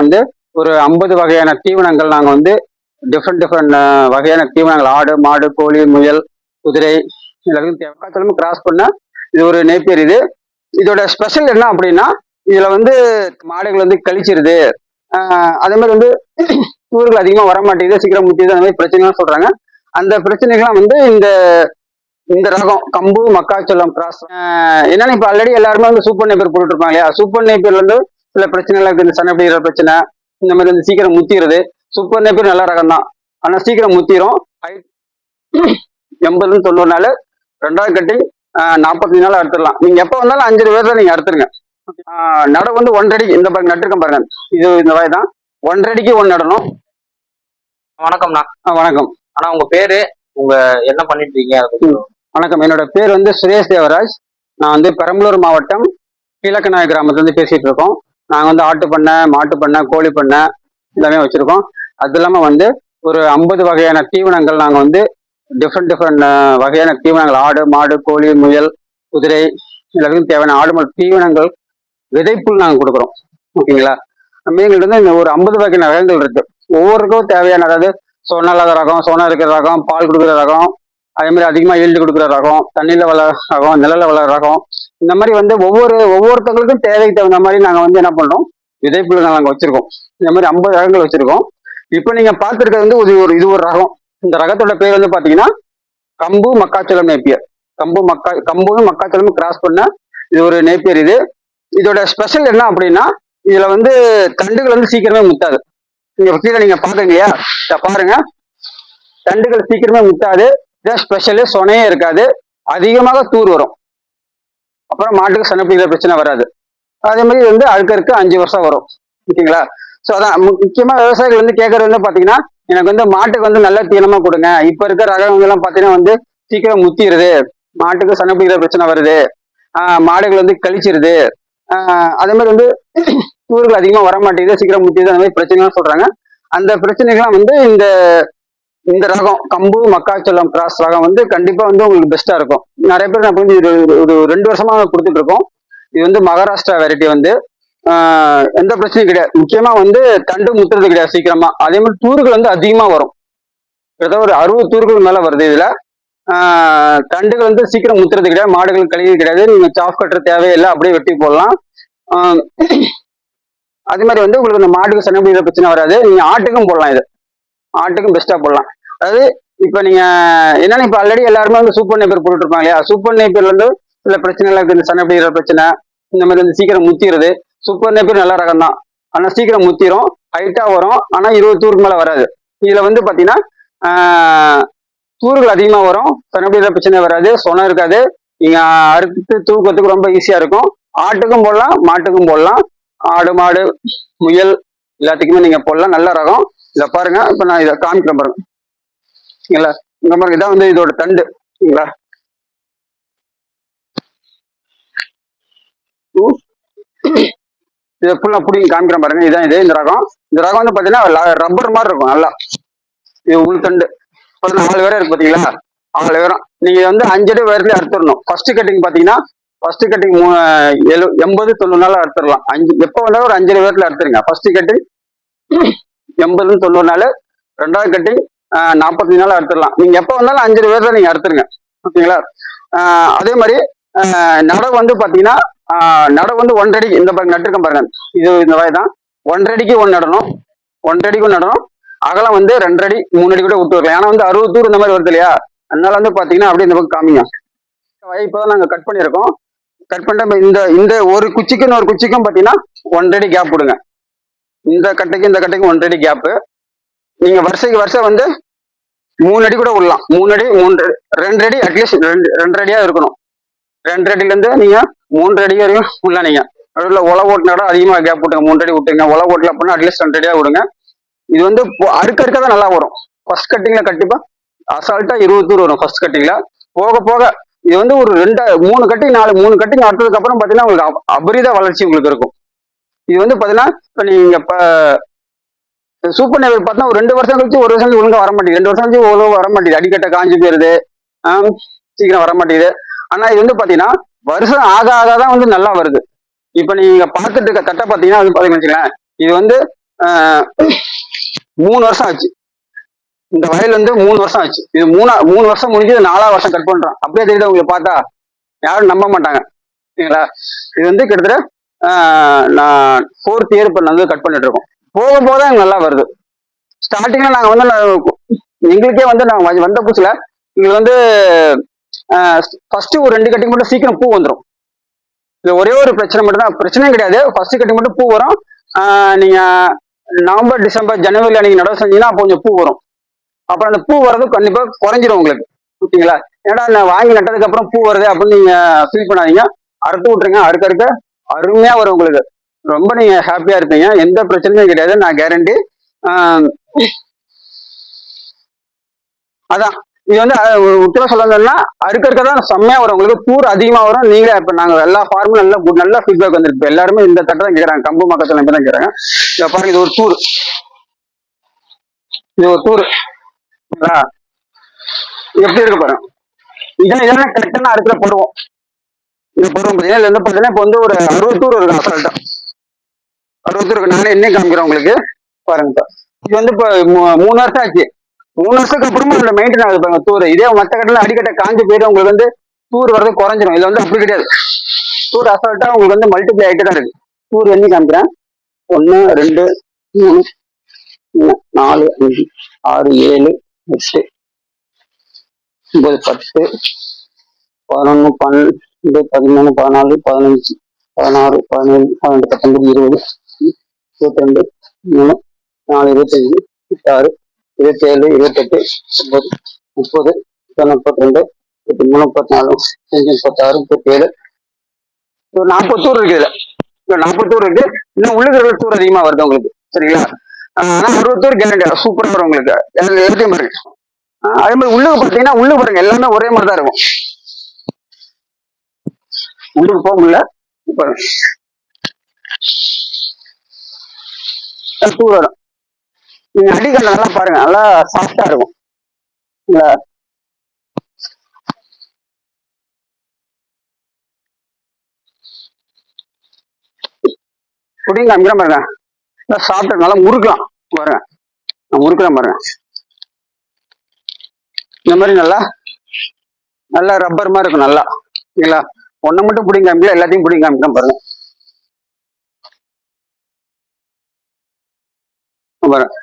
வந்து ஒரு ஐம்பது வகையான தீவனங்கள் நாங்கள் வந்து டிஃப்ரெண்ட் டிஃப்ரெண்ட் வகையான தீவனங்கள். ஆடு மாடு கோழி முயல் குதிரை எல்லாத்துக்கும் தேவைக்காத்தலும் கிராஸ் பண்ண இது ஒரு நெய்ப்பேர் இது. இதோட ஸ்பெஷல் என்ன அப்படின்னா இதுல வந்து மாடுகள் வந்து கழிச்சிருது. அதே மாதிரி வந்து தூர்கள் அதிகமாக வர மாட்டேங்குது சீக்கிரம் முட்டியது அந்த மாதிரி பிரச்சனைலாம் சொல்றாங்க. அந்த பிரச்சனைகள்லாம் வந்து இந்த இந்த ரகம் கம்பு மக்காச்சோளம் கிராஸ் என்னன்னா இப்போ ஆல்ரெடி எல்லாருமே வந்து சூப்பர் நெய்பர் போட்டுருப்பாங்க இல்லையா? சூப்பர் நேப்பியர்ல வந்து சில பிரச்சனைகள் இருக்கு. இந்த சனப்பிடிக்கிற பிரச்சனை இந்த மாதிரி வந்து சீக்கிரம் முத்திடுது சூப்பர் நேப்பியர் நல்ல ரகம் தான் ஆனா சீக்கிரம் முத்திரும். எண்பதுல இருந்து தொண்ணூறு நாள் ரெண்டாவது கட்டி நாற்பத்தஞ்சு நாள் அறுத்துடலாம். நீங்க எப்போ வந்தாலும் அஞ்சு பேர்ல நீங்க அறுத்துருங்க. நடவு வந்து ஒன்றரை இந்த பாருங்க நட்டுருக்கேன் பாருங்க. இது இந்த வயது தான். ஒன்றரைக்கு ஒன்று நடணும். வணக்கம்ண்ணா. ஆஹ் வணக்கம். ஆனா உங்க பேரு உங்க என்ன பண்ணிட்டு இருக்கீங்க வணக்கம். என்னோட பேர் வந்து சுரேஷ் தேவராஜ். நான் வந்து பெரம்பலூர் மாவட்டம் கீழக்கநாய கிராமத்துலேருந்து பேசிட்டு இருக்கோம். நாங்கள் வந்து ஆட்டு பண்ணை மாட்டு பண்ணை கோழி பண்ணை எல்லாமே வச்சுருக்கோம். அது இல்லாமல் வந்து ஒரு ஐம்பது வகையான தீவனங்கள் நாங்கள் வந்து டிஃப்ரெண்ட் டிஃப்ரெண்ட் வகையான தீவனங்கள். ஆடு மாடு கோழி முயல் குதிரை எல்லாத்துக்கும் தேவையான ஆடு மாடு தீவனங்கள் விதைப்புல் நாங்கள் கொடுக்குறோம். ஓகேங்களா? மீன்கள் வந்து இந்த ஒரு ஐம்பது வகையான ரகங்கள் இருக்கு. ஒவ்வொருக்கும் தேவையான அதாவது சொன்ன இல்லாத ரகம் சொன்ன இருக்கிற ரகம் பால் கொடுக்குற ரகம் அதே மாதிரி அதிகமாக ஈல்டு கொடுக்குற ரகம் தண்ணியில் வளர ரகம் நிழலில் வளர ரகம் இந்த மாதிரி வந்து ஒவ்வொரு ஒவ்வொருத்தவங்களுக்கும் தேவைக்கு தகுந்த மாதிரி நாங்கள் வந்து என்ன பண்ணுறோம் விதைப்புகள் நாங்கள் வச்சிருக்கோம். இந்த மாதிரி ஐம்பது ரகங்கள் வச்சிருக்கோம். இப்போ நீங்கள் பார்த்துருக்கிறது வந்து இது ஒரு இது ஒரு ரகம். இந்த ரகத்தோட பேர் வந்து பார்த்தீங்கன்னா கம்பு மக்காச்சோளம் நேப்பியர். கம்பு மக்கா கம்பும் மக்காச்சோளமும் கிராஸ் பண்ண இது ஒரு நேப்பியர் இது. இதோட ஸ்பெஷல் என்ன அப்படின்னா இதுல வந்து தண்டுகள் வந்து சீக்கிரமே முத்தாது. நீங்க கீழே நீங்க பாக்குறீங்க பாருங்க. தண்டுகள் சீக்கிரமே முத்தாது. இதான் ஸ்பெஷலு சொனையே இருக்காது. அதிகமாக தூர் வரும். அப்புறம் மாட்டுக்கு சனப்பிடிக்கிற பிரச்சனை வராது. அதே மாதிரி வந்து அழுக்கருக்கு அஞ்சு வருஷம் வரும். ஓகேங்களா? ஸோ அதான் முக்கியமாக விவசாயிகள் வந்து கேட்கறது வந்து பார்த்தீங்கன்னா எனக்கு வந்து மாட்டுக்கு வந்து நல்ல தீனமாக கொடுங்க. இப்போ இருக்கிற ரகங்கள்லாம் பார்த்தீங்கன்னா வந்து சீக்கிரம் முத்திடுது மாட்டுக்கு சனப்பிடிக்கிற பிரச்சனை வருது. மாடுகள் வந்து கழிச்சிருது. அதே மாதிரி வந்து தூர்கள் அதிகமாக வர மாட்டேங்குது சீக்கிரம் முத்திடுது அந்த மாதிரி பிரச்சனைலாம் சொல்கிறாங்க அந்த பிரச்சனைகள்லாம் வந்து இந்த இந்த ரகம் கம்பு மக்காச்சோளம் கிராஸ் ரகம் வந்து கண்டிப்பா வந்து உங்களுக்கு பெஸ்டா இருக்கும். நிறைய பேர் நான் புரிஞ்சு ஒரு- ஒரு ரெண்டு வருஷமா கொடுத்துட்டு இருக்கோம். இது வந்து மகாராஷ்டிரா வெரைட்டி வந்து. எந்த பிரச்சனையும் கிடையாது. முக்கியமா வந்து தண்டு முத்துறது கிடையாது சீக்கிரமா. அதே மாதிரி தூர்கள் வந்து அதிகமா வரும். ஏதோ ஒரு அறுபது தூர்கள் மேல வருது இதுல. தண்டுகள் வந்து சீக்கிரம் முத்துறது கிடையாது. மாடுகள் கழிவு கிடையாது. நீங்க சாஃப் கட்டுற தேவையில்லை அப்படியே வெட்டி போடலாம். அதே மாதிரி வந்து உங்களுக்கு இந்த மாட்டுக்கு சனப்பிடிக்கிற பிரச்சனை வராது. நீங்க ஆட்டுக்கும் போடலாம் இது. ஆட்டுக்கும் பெஸ்டா போடலாம். அதாவது இப்ப நீங்க என்னன்னா இப்ப ஆல்ரெடி எல்லாருமே வந்து சூப்பர் நேப்பர் போட்டுட்டு இருப்பாங்க இல்லையா? சூப்பர் நேப்பர்ல இருந்து சில பிரச்சனைலாம் இருக்கு. இந்த சனப்பிடிக்கிற பிரச்சனை இந்த மாதிரி வந்து சீக்கிரம் முத்திடுது சூப்பர் நேப்பர் நல்ல ரகம் தான். ஆனா சீக்கிரம் முத்திரும். ஹைட்டா வரும். ஆனா இருபது தூருக்கு மேல வராது. இதுல வந்து பாத்தீங்கன்னா தூர்கள் அதிகமா வரும். சனப்பிடிக்கிற பிரச்சனை வராது. சொனம் இருக்காது. நீங்க அறுத்து தூக்கத்துக்கு ரொம்ப ஈஸியா இருக்கும். ஆட்டுக்கும் போடலாம் மாட்டுக்கும் போடலாம். ஆடு மாடு முயல் எல்லாத்துக்குமே நீங்க போடலாம். நல்ல ரகம். இதை பாருங்க இப்ப நான் இதை காமிக்கிறேன் பாருங்க. சரிங்களா இந்த பாருங்க இதான் வந்து இதோட தண்டு. சரிங்களா உம். இதை ஃபுல்லா பிடிங்க காமிக்கிறேன் பாருங்க. இதான் இது இந்த ரகம். இந்த ரகம் வந்து பாத்தீங்கன்னா ரப்பர் மாதிரி இருக்கும் நல்லா. இது உள் தண்டு. நாலு பேரும் இருக்கு பாத்தீங்களா? நாலு பேரும் நீங்க வந்து அஞ்சடி உயரத்துல அறுத்துடணும். ஃபர்ஸ்ட் கட்டிங் பாத்தீங்கன்னா ஃபர்ஸ்ட் கட்டிங் மூணு எழு எண்பது தொண்ணூறு நாள் அறுத்துடலாம். அஞ்சு எப்போ வந்தாலும் ஒரு அஞ்சடி பேரில் அறுத்துருங்க ஃபர்ஸ்ட் கட்டிங் எண்பதுன்னு தொண்ணூறு நாள் ரெண்டாவது கட்டிங் நாற்பத்தஞ்சு நாள் அறுத்துடலாம். நீங்க எப்போ வந்தாலும் அஞ்சு பேர்ல நீங்க அறுத்துருங்க. ஓகேங்களா? அதே மாதிரி ஆஹ் நடவு வந்து பார்த்தீங்கன்னா நடவு வந்து ஒன்றடிக்கு இந்த பக்கம் நட்டுருக்கேன் பாருங்க. இது இந்த வாய் தான். ஒன்றடிக்கு ஒன்று நடணும். ஒன்றடிக்கும் நடணும். அகலம் வந்து ரெண்டடி மூணு அடி கூட விட்டு வரலாம். ஏன்னா வந்து அறுபது தூர் இந்த மாதிரி வருது இல்லையா? அதனால வந்து பார்த்தீங்கன்னா அப்படியே இந்த பக்கம் காமிங்க. வய இப்போதான் நாங்கள் கட் பண்ணியிருக்கோம். கட் பண்ணுற இந்த இந்த ஒரு குச்சிக்கும் ஒரு குச்சிக்கும் பார்த்தீங்கன்னா ஒன்றரை கேப் விடுங்க இந்த கட்டைக்கும் இந்த கட்டைக்கும் ஒன்றரை கேப்பு நீங்க வருஷத்துக்கு வருஷம் வந்து மூணு அடி கூட விடலாம். மூணு அடி மூன்று ரெண்டு அடி அட்லீஸ்ட் ரெண்டு ரெண்டு அடியா இருக்கணும். ரெண்டு அடியிலேருந்து நீங்க மூன்று அடி வரையும் விடலாம் நீங்க. நடுவில் உல ஓட்டினா அதிகமாக கேப் விட்டுங்க மூன்று அடி விட்டுங்க உல ஓட்டல அப்படின்னா அட்லீஸ்ட் ரெண்டு அடியா விடுங்க. இது வந்து பொ- அறுக்க அறுக்க தான் நல்லா வரும். ஃபர்ஸ்ட் கட்டிங்ல கண்டிப்பா அசால்ட்டா இருபது தூர் வரும் ஃபர்ஸ்ட் கட்டிங்ல போக போக இது வந்து ஒரு ரெண்டு மூணு கட்டிங் நாலு மூணு கட்டிங் அடுத்ததுக்கு அப்புறம் பாத்தீங்கன்னா உங்களுக்கு அபரித வளர்ச்சி உங்களுக்கு இருக்கும். இது வந்து பார்த்தீங்கன்னா இப்போ நீங்க இப்போ சூப்பர் நேவர் பார்த்தா ஒரு ரெண்டு வருஷம் கழிச்சு ஒரு வருஷம் ஒழுங்காக வர மாட்டேங்குது ரெண்டு வருஷம் கழிச்சு ஒழுங்காக வர மாட்டேங்குது அடிக்கட்டை காஞ்சு போயிருது. சீக்கிரம் வர மாட்டேங்குது ஆனா இது வந்து பாத்தீங்கன்னா வருஷம் ஆக ஆக தான் வந்து நல்லா வருது. இப்ப நீங்க பார்த்துட்டு இருக்க தட்டை பாத்தீங்கன்னா வந்து பார்த்தீங்கன்னு இது வந்து மூணு வருஷம் ஆச்சு. இந்த வயல் வந்து மூணு வருஷம் ஆச்சு. இது மூணா மூணு வருஷம் முடிஞ்சு நாலா நாலாவது வருஷம் கட் பண்றோம். அப்படியே தெரியுது உங்களை பார்த்தா யாரும் நம்ப மாட்டாங்க. சரிங்களா? இது வந்து கிட்டத்தட்ட நான் ஃபோர்த் இயர் இப்போ வந்து கட் பண்ணிட்டு இருக்கோம். போக போக தான் நல்லா வருது. ஸ்டார்டிங்ல நாங்கள் வந்து நான் எங்களுக்கே வந்து நாங்கள் வந்த புதுசுல எங்களுக்கு வந்து ஃபர்ஸ்ட் ஒரு ரெண்டு கட்டிங் மட்டும் சீக்கிரம் பூ வந்துடும் இது ஒரே ஒரு பிரச்சனை மட்டும் தான். பிரச்சனையும் கிடையாது. ஃபர்ஸ்ட் கட்டிங் மட்டும் பூ வரும். நீங்கள் நீங்க நவம்பர் டிசம்பர் ஜனவரியில் அன்னைக்கு நடவு செஞ்சீங்கன்னா அப்போ கொஞ்சம் பூ வரும். அப்புறம் அந்த பூ வர்றது கண்டிப்பா குறைஞ்சிரும் உங்களுக்கு. ஓகேங்களா? ஏன்னா நான் வாங்கி நட்டதுக்கு அப்புறம் பூ வருது அப்படின்னு நீங்க ஃபீல் பண்ணாதீங்க. அறுத்து விட்டுருங்க. அறுக்க அறுக்க அருமையா வரும் உங்களுக்கு. ரொம்ப நீங்க ஹாப்பியா இருப்பீங்க. எந்த பிரச்சனையும் கிடையாது. நான் கேரண்டி அதான். இது வந்து அஹ், உத்தரவு சொல்லணும்னா அறுக்க அறுக்க தான் செம்மையா வரும். உங்களுக்கு கூறு அதிகமா வரும். நீங்களே இப்ப நாங்க எல்லா ஃபார்மும் நல்ல நல்ல ஃபீட்பேக் வந்துருக்கு. எல்லாருமே இந்த தட்டை தான் கேக்குறாங்க. கம்பு மக்கள் தான் கேட்கறாங்க இத பாருங்க இது ஒரு கூறு இது ஒரு கூறு எப்படி இருக்கு பாருங்க. இதெல்லாம் இதெல்லாம் கரெக்டான அறுக்கிற போடுவோம் இந்த பருவம் பார்த்தீங்கன்னா இதுல வந்து பார்த்தீங்கன்னா இப்போ வந்து ஒரு அறுபத்தூர் இருக்கு அசால்ட்டா அறுபத்தூர் இருக்கு. நானே என்ன காமிக்கிறேன் உங்களுக்கு. பாருங்கப்பா இது வந்து இப்போ மூ- மூணு வருஷம் ஆச்சு. மூணு வருஷத்துக்கு அப்புறமா இதுல மெயின்டைன் ஆகுது பாருங்க தூர் இதே மற்ற கட்டில அடிக்கட்ட காஞ்சி போயிட்டு உங்களுக்கு வந்து தூர் வரது குறைஞ்சிரும். இதுல வந்து அப்படி கிடையாது. தூர் அசால்ட்டா உங்களுக்கு வந்து மல்டிப்ளை ஆகிட்டு தான் இருக்கு. தூர் என்ன காமிக்கிறேன். ஒன்று ரெண்டு மூணு மூணு, நாலு அஞ்சு ஆறு ஏழு எட்டு ஒன்பது பத்து பதினொன்று பன்னெண்டு பதிமூணு பதினாலு பதினஞ்சு பதினாறு பதினேழு பன்னெண்டு பத்தொன்பது இருபது இருபத்தி ரெண்டு மூணு நாலு இருபத்தஞ்சு இருபத்தாறு இருபத்தேழு இருபத்தெட்டு ஒன்பது முப்பது முப்பத்தி ரெண்டு முப்பத்தி மூணு முப்பத்தி நாலு அஞ்சு முப்பத்தாறு முப்பத்தேழு. ஒரு நாற்பத்தூர் இருக்கு இதுல. ஒரு நாற்பது இருக்கு. இன்னும் உள்ளுக்கு தூர் அதிகமா வருது உங்களுக்கு. சரிங்களா? ஆனா அறுபது தூர் கேரண்டி சூப்பரா வரும் உங்களுக்கு. எல்லாத்தையும் பாருங்க. அதே மாதிரி உள்ளுக்கு பாத்தீங்கன்னா உள்ளுக்கு பாருங்க. எல்லாமே ஒரே மாதிரி தான் இருக்கும். உள்ளுக்கு போக முடியல பாருங்க தூர் வரும். நீங்க அடிக்கல நல்லா பாருங்க. நல்லா சாஃப்டா இருக்கும். புடிங்க காமிக்கிறேன் பாருங்க. நல்லா சாப்பிட்டு நல்லா முறுக்கலாம். பாருங்க. நான் முறுக்கலாம் பாருங்க. இந்த மாதிரி நல்லா நல்லா ரப்பர் மாதிரி இருக்கும் நல்லா. சரிங்களா ஒன்றை மட்டும் பிடிங்க காமிக்கல எல்லாத்தையும் பிடிங்க காமிக்கிறேன் பாருங்க. பாருங்க.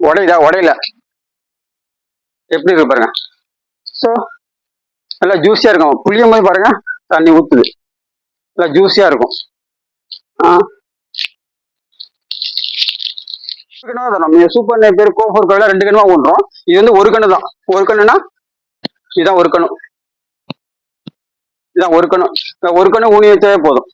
உடையுதா? உடையல. எப்படி இருக்கு பாருங்க. ஸோ நல்லா ஜூஸியா இருக்கும். புளியும் போது பாருங்க தண்ணி ஊத்துது. நல்லா ஜூஸியா இருக்கும். ஆ. கண்ணு தான் நம்ம சூப்பர் பேர் கோஃபோர் கடையில் ரெண்டு கண்ணுமா ஊன்றோம். இது வந்து ஒரு கண்ணு தான். ஒரு கண்ணுனா இதுதான் ஒரு கண்ணு. இதான் ஒரு கணம். ஒரு கணம் ஊனி வச்சாவே போதும்.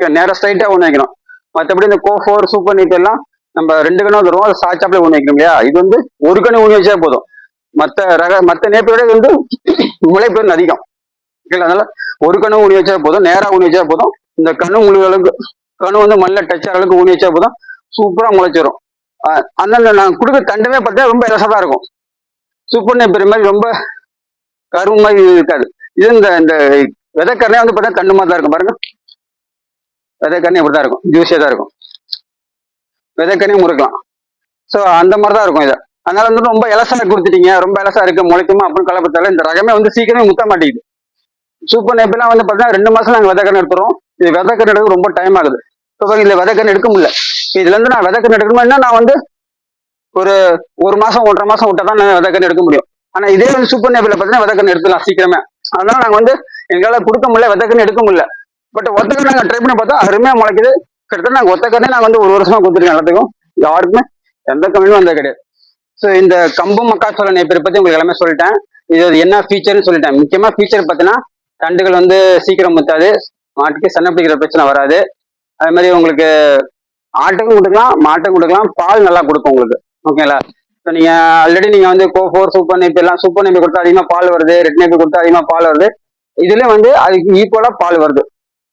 நேராக ஸ்ட்ரைட்டாக ஊனி வைக்கணும். மற்றபடி இந்த கோஃபோர் சூப்பர் நீட் எல்லாம் நம்ம ரெண்டு கணம் தருவோம். அதை சாச்சாப்ல ஊனி வைக்கணும் இல்லையா? இது வந்து ஒரு கணம் ஊனி வச்சா போதும். மற்ற ரக மற்ற நேப்பை வந்து முளைப்பெண் அதிகம். ஓகேங்களா அதனால ஒரு கணம் ஊனி வச்சா போதும். நேராக ஊனி வச்சா போதும். இந்த கண்ணு முழு அளவுக்கு கணு வந்து மண்ணில் டச் ஆகிற அளவுக்கு ஊனி வச்சா போதும். சூப்பராக முளைச்சிரும். அந்தந்த நாங்கள் நான் கொடுக்க தண்டமே பார்த்தா ரொம்ப ரசதாக இருக்கும். சூப்பர் நேப்பர் மாதிரி ரொம்ப கரும்பு மாதிரி இருக்காது. இது இந்த இந்த விதைக்கரணே வந்து பார்த்தா கண்ணு மாதிரி தான் இருக்கும். பாருங்க. விதைக்கரணி இப்படி தான் இருக்கும். ஜூஸியாக தான் இருக்கும். விதைக்கண்ணியும் முறுக்கலாம். ஸோ அந்த மாதிரி தான் இருக்கும் இது. அதனால வந்து ரொம்ப இலசனை கொடுத்துட்டீங்க. ரொம்ப இலசா இருக்கு. முளைக்குமா அப்படின்னு கலப்பத்தால இந்த ரகமே வந்து சீக்கிரமே முத்த மாட்டேங்குது. சூப்பர் நெப்பெல்லாம் வந்து பார்த்தீங்கன்னா ரெண்டு மாசம் நாங்கள் விதைக்கண்ணு எடுத்துறோம். இது விதைக்கண்ணு எடுக்க ரொம்ப டைம் ஆகுது. இப்போ இதுல விதைக்கண்ணு எடுக்க முடியல. இதுல இருந்து நான் விதைக்கண்ணு எடுக்கணும்னா நான் வந்து ஒரு ஒரு மாசம் ஒன்றரை மாசம் விட்டா தான் நான் விதைக்கண்ணு எடுக்க முடியும். ஆனா இதே வந்து சூப்பர் நேப்பில் பார்த்தீங்கன்னா விதைக்கண்ணு எடுத்துலாம் சீக்கிரமே. அதனால நாங்க வந்து எங்களால் கொடுக்க முடியல விதைக்கண்ணு எடுக்க முடியல. பட் ஒத்தக்கண்ணு நாங்கள் ட்ரை பண்ணி பார்த்தா அருமையா முளைக்குது. கிட்டத்தட்ட நாங்கள் ஒத்தக்கண்ணே நாங்க வந்து ஒரு வருஷமா கொடுத்துருக்கோம் எல்லாத்துக்கும். யாருக்குமே எந்த கம்மியும் வந்தது கிடையாது. ஸோ இந்த கம்பு மக்காச்சோள நேப்பர் பத்தி உங்களுக்கு எல்லாமே சொல்லிட்டேன். இது என்ன ஃபீச்சர்னு சொல்லிட்டேன். முக்கியமா ஃபீச்சர் பார்த்தீங்கன்னா தண்டுகள் வந்து சீக்கிரம் முத்தாது. மாட்டுக்கு சன்ன பிடிக்கிற பிரச்சனை வராது. அது மாதிரி உங்களுக்கு ஆட்டுக்கும் கொடுக்கலாம் மாட்டுக்கும் கொடுக்கலாம். பால் நல்லா கொடுக்கும் உங்களுக்கு. ஓகேங்களா இப்போ நீங்க ஆல்ரெடி நீங்க வந்து கோ ஃபோர் சூப்பர் நெப்பி எல்லாம் சூப்பர் நெப்பி கொடுத்தா அதிகமா பால் வருது ரெட் நெப்பி கொடுத்தா அதிகமா பால் வருது. இதுலயும் வந்து அதுக்கு ஈக்குவலா பால் வருது.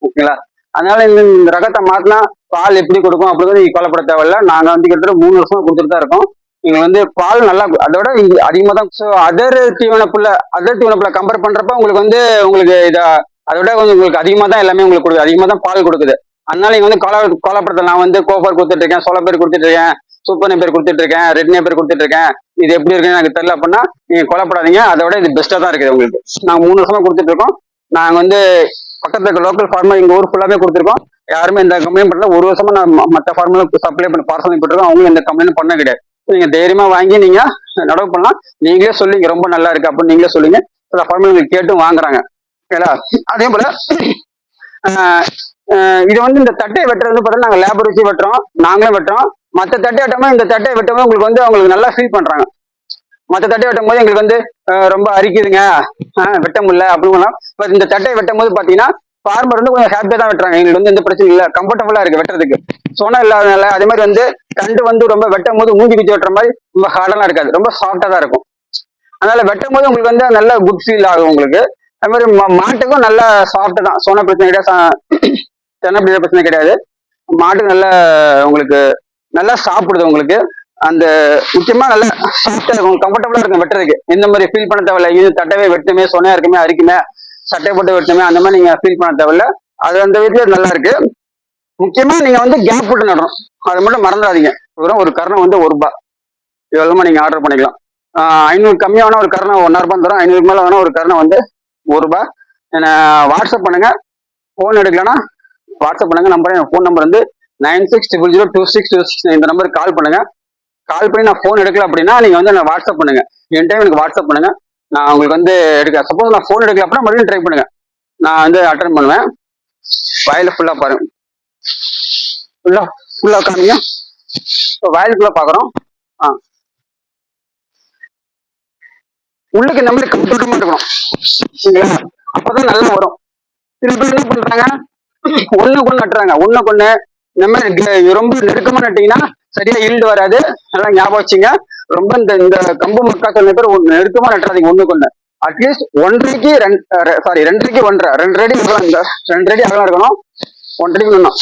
ஓகேங்களா அதனால இந்த இந்த ரகத்தை மாத்தினா பால் எப்படி கொடுக்கும் அப்படிங்கிறது நீங்க கவலைப்பட தேவையில்ல. நாங்க வந்து கிட்டத்தட்ட மூணு வருஷமா கொடுத்துட்டு தான் இருக்கோம். நீங்க வந்து பால் நல்லா அதோட இங்கே அதிகமா தான் ஸோ அதர் தீவனப்புள்ள அதர் தீவனப்புள்ள கம்பேர் பண்றப்ப உங்களுக்கு வந்து உங்களுக்கு இதை அதோட கொஞ்சம் உங்களுக்கு அதிகமாக தான் எல்லாமே உங்களுக்கு கொடுக்குது. அதிகமாக தான் பால் கொடுக்குது. அதனால நீங்கள் வந்து கோலா கோலப்படத்தில் நான் வந்து கோபர் கொடுத்துட்டு இருக்கேன் சோள பேர் கொடுத்துட்டு இருக்கேன். சூப்பர் பேர் கொடுத்துட்டு இருக்கேன் ரெட் பேர் கொடுத்துட்டு இருக்கேன் இது எப்படி இருக்குன்னு எனக்கு தெரியல அப்படின்னா நீங்க கொலைப்படாதீங்க அதை விட இது பெஸ்ட்டாக தான் இருக்குது உங்களுக்கு. நாங்கள் மூணு வருஷமா கொடுத்துட்டு இருக்கோம் நாங்கள் வந்து பக்கத்துல இருக்க லோக்கல் ஃபார்மர் எங்க ஊர் ஃபுல்லாவே கொடுத்துருக்கோம். யாருமே எந்த கம்ப்ளைண்ட் பண்ணல ஒரு வருஷமா நான் மற்ற மத்த சப்ளை பண்ணி பார்சல் போட்டுருக்கோம் அவங்களும் எந்த கம்ப்ளைண்ட் பண்ண கிடையாது. நீங்க தைரியமா வாங்கி நீங்க நடவு பண்ணலாம். நீங்களே சொல்லுங்க ரொம்ப நல்லா இருக்கு அப்படின்னு நீங்களே சொல்லுங்க. சில ஃபார்மர்கள் கேட்டும் வாங்குறாங்க. ஓகேங்களா அதே போல இது வந்து இந்த தட்டையை வெட்டுறது பார்த்தா பார்த்தீங்கன்னா நாங்கள் லேபர் வச்சு வெட்டுறோம். நாங்களும் வெட்டுறோம். மற்ற தட்டை வெட்டாம இந்த தட்டையை வெட்டவும் உங்களுக்கு வந்து அவங்களுக்கு நல்லா ஃபீல் பண்றாங்க. மற்ற தட்டை வெட்டும் போது எங்களுக்கு வந்து ரொம்ப அரிக்குதுங்க. ஆஹ், வெட்ட முடியல அப்படிங்கலாம் பட் இந்த தட்டையை வெட்டும் போது பாத்தீங்கன்னா ஃபார்மர் வந்து கொஞ்சம் ஹாப்பியா தான் வெட்டுறாங்க. எங்களுக்கு வந்து எந்த பிரச்சனையும் இல்லை. கம்ஃபர்டபுளா இருக்கு வெட்டுறதுக்கு. சோனா இல்லாதனால அதே மாதிரி வந்து கண்டு வந்து ரொம்ப வெட்டும் போது மூஞ்சி குச்சி வெட்டுற மாதிரி ரொம்ப ஹார்டெல்லாம் இருக்காது. ரொம்ப சாஃப்டா தான் இருக்கும். அதனால வெட்டும் போது உங்களுக்கு வந்து நல்ல குட் ஃபீல் ஆகும் உங்களுக்கு. அது மாதிரி மா- மாட்டுக்கும் நல்ல சாஃப்ட் தான். சோனா பிரச்சனை கிடையாது. சொன்ன பிரச்சனை கிடையாது. மாட்டுக்கு நல்ல உங்களுக்கு நல்லா சாப்பிடுது உங்களுக்கு. அந்த முக்கியமா நல்லா சாஃப்டா இருக்கும். கம்ஃபர்டபுளா இருக்கும் வெட்டுறதுக்கு. இந்த மாதிரி ஃபீல் பண்ண தேவையில்ல. இது தட்டவே வெட்டுமே சொன்னையா இருக்குமே அரிக்குமே சட்டை போட்டு வெட்டுமே அந்த மாதிரி நீங்க ஃபீல் பண்ண தேவையில்ல. அது அந்த வீட்டுல நல்லா இருக்கு. முக்கியமா நீங்க வந்து கேப் போட்டு நடணும். அதை மட்டும் மறந்துடாதீங்க. வெறும் ஒரு கருணை வந்து ஒரு ரூபாய் இவ்வளவுமா நீங்க ஆர்டர் பண்ணிக்கலாம். ஐநூறு கம்மியான ஒரு கரணம் ஒன்னா ரூபாய் தரும். ஐநூறு மேல வேணா ஒரு கருணை வந்து ஒரு ரூபாய் என்ன வாட்ஸ்அப் பண்ணுங்க. ஃபோன் எடுக்கலன்னா வாட்ஸ்அப் பண்ணுங்க. நம்பர் என் ஃபோன் நம்பர் வந்து nine six triple zero two six two six இந்த நம்பருக்கு கால் பண்ணுங்க. கால் பண்ணி நான் ஃபோன் எடுக்கல அப்படின்னா நீங்க வந்து நான் வாட்ஸ்அப் பண்ணுங்க. என் டைம் எனக்கு வாட்ஸ்அப் பண்ணுங்க. நான் உங்களுக்கு வந்து எடுக்க சப்போஸ் நான் ஃபோன் எடுக்கல அப்படின்னா மறுபடியும் ட்ரை பண்ணுங்க. நான் வந்து அட்டன் பண்ணுவேன். வயல ஃபுல்லா பாருங்க. ஃபுல்லா ஃபுல்லா காமிங்க. இப்போ வயலுக்குள்ள பாக்குறோம். ஆ. உள்ளுக்கு நம்மளுக்கு கம்ப்யூட்டர் இருக்கணும். சரிங்களா அப்பதான் நல்லா வரும். சில என்ன பண்றாங்க ஒண்ணு கொண்டு நட்டுறாங்க. ஒண்ணு கொண்டு இந்த மாதிரி ரொம்ப நெருக்கமா நட்டீங்கன்னா சரியா ஈல்டு வராது. நல்லா ஞாபகம் வச்சுங்க. ரொம்ப இந்த இந்த கம்பு மக்கா சொன்ன பேர் நெருக்கமா நட்டுறாதீங்க ஒண்ணு கொண்டு அட்லீஸ்ட் ஒன்றரைக்கு ரெண்டு சாரி ரெண்டரைக்கு ஒன்றரை. ரெண்டு அடி இருக்கலாம் இந்த ரெண்டு அடி அகலம் இருக்கணும். ஒன்றரைக்கு வேணும்